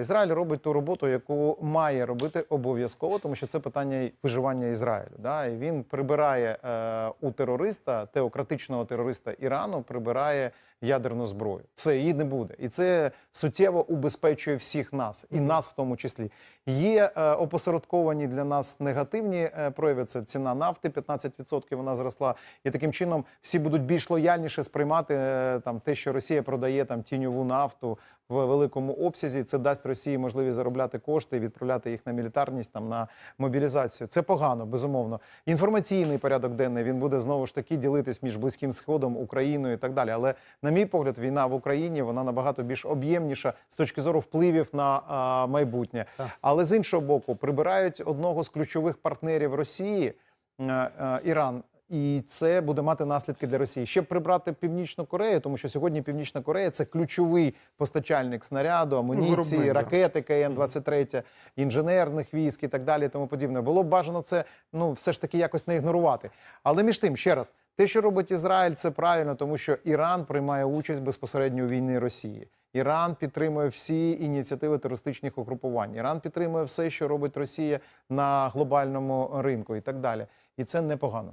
Ізраїль робить ту роботу, яку має робити обов'язково, тому що це питання виживання Ізраїлю. Да? І він прибирає е, у терориста, теократичного терориста Ірану, прибирає ядерну зброю. Все, її не буде. І це суттєво убезпечує всіх нас, і нас в тому числі. Є е, опосередковані для нас негативні е, прояви. Це ціна нафти, 15% вона зросла. І таким чином всі будуть більш лояльніше сприймати е, там те, що Росія продає там тіньову нафту в великому обсязі. Це дасть Росії можливість заробляти кошти і відправляти їх на мілітарність, там на мобілізацію. Це погано, безумовно. Інформаційний порядок денний він буде знову ж таки ділитись між близьким сходом, Україною і так далі. Але на мій погляд, війна в Україні вона набагато більш об'ємніша з точки зору впливів на а, майбутнє. Але з іншого боку, прибирають одного з ключових партнерів Росії е, е, Іран. І це буде мати наслідки для Росії. Ще прибрати Північну Корею, тому що сьогодні Північна Корея це ключовий постачальник снаряду, амуніції, ракети КН-23, інженерних військ і так далі. і Тому подібне. Було б бажано це ну все ж таки якось не ігнорувати. Але між тим, ще раз, те, що робить Ізраїль, це правильно, тому що Іран приймає участь безпосередньо у війні Росії. Іран підтримує всі ініціативи терористичних угрупувань. Іран підтримує все, що робить Росія на глобальному ринку, і так далі. І це непогано.